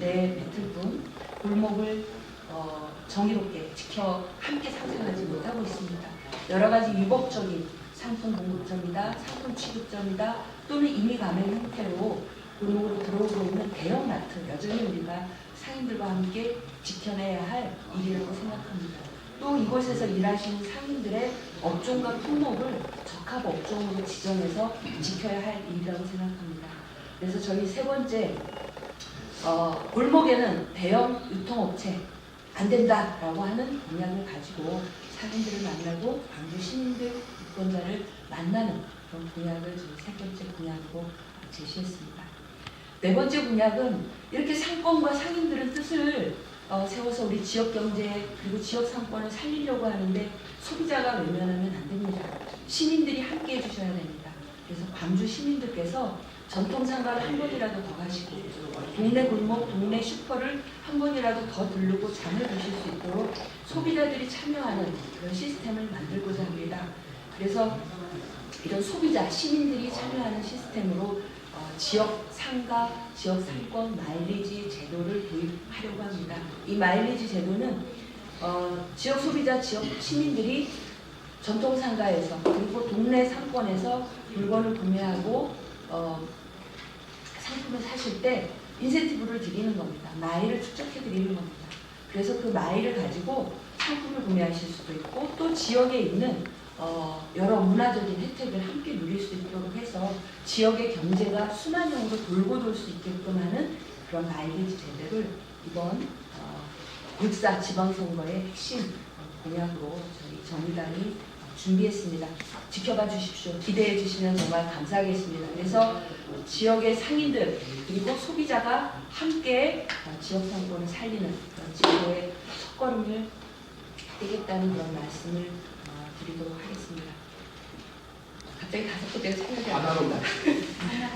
내 배틀뿐 골목을 어, 정의롭게 지켜 함께 상생하지 못하고 있습니다. 여러 가지 위법적인 상품 공급점이다, 상품 취급점이다, 또는 이미 가맹 형태로 골목으로 들어오고 있는 대형마트 여전히 우리가 상인들과 함께 지켜내야 할 일이라고 생각합니다. 또 이곳에서 일하시는 상인들의 업종과 품목을 적합 업종으로 지정해서 지켜야 할 일이라고 생각합니다. 그래서 저희 세 번째 어, 골목에는 대형 유통업체 안 된다라고 하는 공약을 가지고 상인들을 만나고 광주 시민들 유권자를 만나는 그런 공약을 저희 세 번째 공약으로 제시했습니다. 네 번째 공약은 이렇게 상권과 상인들의 뜻을 어, 세워서 우리 지역 경제 그리고 지역 상권을 살리려고 하는데 소비자가 외면하면 안 됩니다. 시민들이 함께 해주셔야 됩니다. 그래서 광주 시민들께서 전통상가를 한 번이라도 더 가시고 동네 골목, 동네 슈퍼를 한 번이라도 더 들르고 장을 보실 수 있도록 소비자들이 참여하는 그런 시스템을 만들고자 합니다. 그래서 이런 소비자, 시민들이 참여하는 시스템으로 어, 지역 상가, 지역 상권 마일리지 제도를 도입하려고 합니다. 이 마일리지 제도는 어, 지역 소비자, 지역 시민들이 전통 상가에서 그리고 동네 상권에서 물건을 구매하고 어, 상품을 사실 때 인센티브를 드리는 겁니다. 마일을 축적해 드리는 겁니다. 그래서 그 마일을 가지고 상품을 구매하실 수도 있고 또 지역에 있는 어, 여러 문화적인 혜택을 함께 누릴 수 있도록 해서 지역의 경제가 순환형으로 돌고 돌 수 있게끔 하는 그런 마일리지 제도를 이번 어, 6사 지방선거의 핵심 어, 공약으로 저희 정의당이 준비했습니다. 지켜봐 주십시오. 기대해 주시면 정말 감사하겠습니다. 그래서 지역의 상인들 그리고 소비자가 함께 어, 지역 상권을 살리는 그런 지도의 첫걸음을 떼겠다는 그런 말씀을 어, 드리도록 하겠습니다. 갑자기 다섯 번째가 생각이 안 하나로만.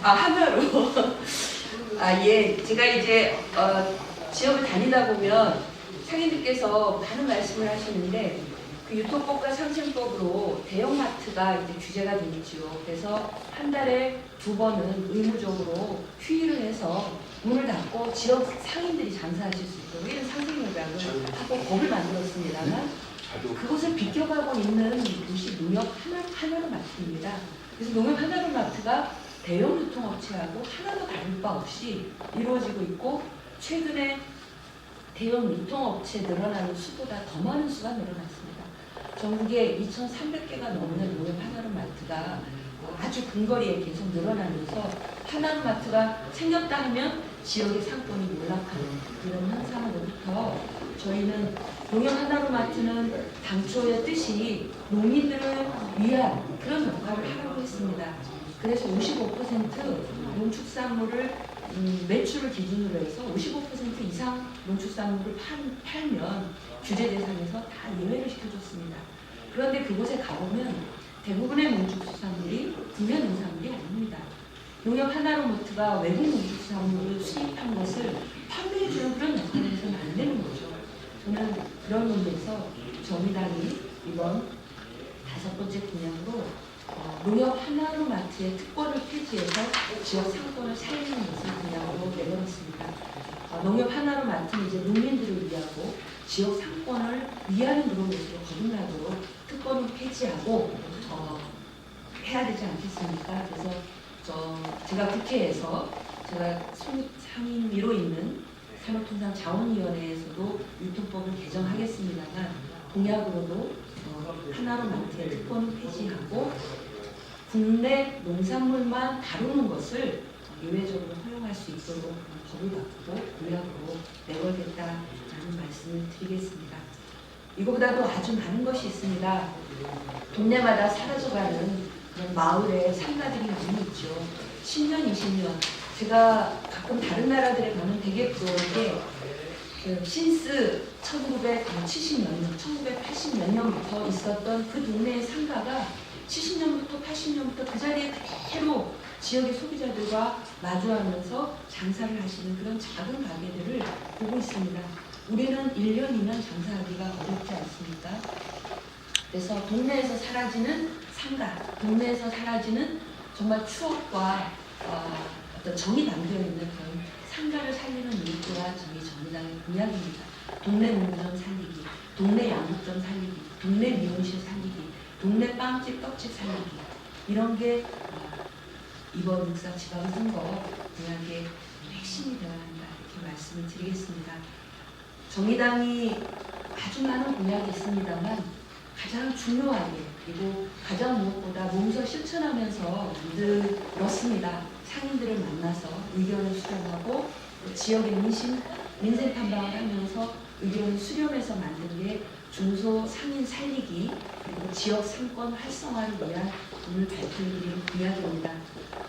아 하나로. 아 예, 제가 이제 어, 지역을 다니다 보면 상인들께서 많은 말씀을 하시는데 그 유통법과 상생법으로 대형마트가 이제 규제가 되겠지요. 그래서 한 달에 두 번은 의무적으로 휴일을 해서 문을 닫고 지역 상인들이 장사하실 수 있도록 이런 상생협약을 하고 법을 만들었습니다만 자주 그곳을 비껴가고 있는 도시 농협 하나, 하나로 마트입니다. 그래서 농협 하나로 마트가 대형 유통업체하고 하나도 다를 바 없이 이루어지고 있고 최근에 대형 유통업체 늘어나는 수보다 더 많은 수가 늘어났습니다. 전국에 2,300개가 넘는 농협 하나로 마트가 아주 근거리에 계속 늘어나면서 하나로 마트가 생겼다 하면 지역의 상권이 몰락하는 그런 현상으로부터 저희는 농협 하나로 마트는 당초의 뜻이 농민들을 위한 그런 역할을 하려고 했습니다. 그래서 55% 농축산물을 음, 매출을 기준으로 해서 55% 이상 농축산물을 팔, 팔면 규제 대상에서 다 예외를 시켜줬습니다. 그런데 그곳에 가보면 대부분의 농축수산물이 국내 농산물이 아닙니다. 농협 하나로마트가 외국 농축산물을 수입한 것을 판매해주는 그런 역할을 해서는 안 되는 거죠. 저는 그런 의미에서 정의당이 이번 다섯 번째 어, 농협 하나로 마트의 특권을 폐지해서 지역 상권을 살리는 것을 공약으로 내걸었습니다. 어, 농협 하나로 마트는 이제 농민들을 위하고 지역 상권을 위하는 그런 것으로 거듭나도록 특권을 폐지하고 어, 해야 되지 않겠습니까? 그래서 저 제가 국회에서 제가 상- 상임위로 있는 산업통상 자원위원회에서도 유통법을 개정하겠습니다만 공약으로도 어, 하나로 마트의 특권을 폐지하고 국내 농산물만 다루는 것을 예외적으로 허용할 수 있도록 법을 바꾸고 공약으로 내걸겠다라는 말씀을 드리겠습니다. 이거보다도 아주 많은 것이 있습니다. 동네마다 사라져가는 그런 마을의 상가들이 많이 있죠. 10년, 20년. 제가 가끔 다른 나라들에 가면 되게 부러운 게 그 신스 1970몇 년, 1980몇 년부터 있었던 그 동네의 상가가 70년부터 80년부터 그 자리에 그대로 지역의 소비자들과 마주하면서 장사를 하시는 그런 작은 가게들을 보고 있습니다. 우리는 1년, 2년 장사하기가 어렵지 않습니까? 그래서 동네에서 사라지는 상가, 동네에서 사라지는 정말 추억과 어, 어떤 정이 담겨 있는 그런 상가를 살리는 일 또한 저희 정의당의 공약입니다. 동네 농구점 살리기, 동네 양육점 살리기, 동네 미용실 살리기, 동네 빵집, 떡집 살리기 이런 게 어, 이번 육사 지방선거 공약의 핵심이 되어야 한다 이렇게 말씀을 드리겠습니다. 정의당이 아주 많은 공약이 있습니다만 가장 중요하게 그리고 가장 무엇보다 몸소 실천하면서 만들었습니다. 상인들을 만나서 의견을 수렴하고 또 지역의 민심, 민생 탐방을 하면서 의견을 수렴해서 만든 게 중소 상인 살리기 그리고 지역 상권 활성화를 위한 오늘 발표드리는 공약입니다.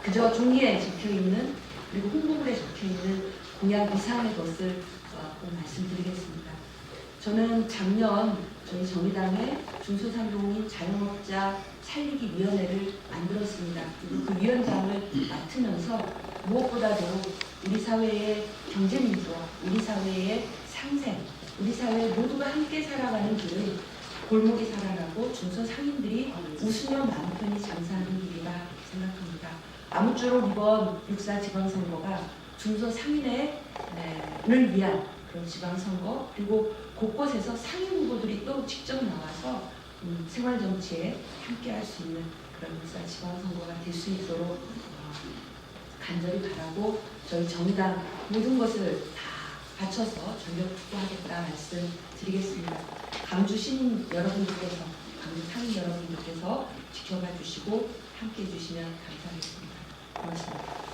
그저 종이에 적혀 있는 그리고 홍보물에 적혀 있는 공약 이상의 것을 어, 꼭 말씀드리겠습니다. 저는 작년 저희 정의당의 중소상공인 자영업자 살리기 위원회를 만들었습니다. 맡으면서 무엇보다도 우리 사회의 경제 민주화, 우리 사회의 상생, 우리 사회 모두가 함께 살아가는 길은 골목이 살아나고 중소 상인들이 웃으며 마음 편히 장사하는 길이라 생각합니다. 아무쪼록 이번 육사 지방선거가 중소 상인의 을 위한 그런 지방선거 그리고 곳곳에서 상인 후보들이 또 직접 나와서 음, 생활 정치에 함께할 수 있는 그런 육사 지방선거가 될 수 있도록 어, 간절히 바라고 저희 정당 모든 것을 다 바쳐서 전력 투구하겠다 말씀드리겠습니다. 강주 시민 여러분들께서 강주 상인 여러분들께서 지켜봐 주시고 함께해 주시면 감사하겠습니다. 고맙습니다.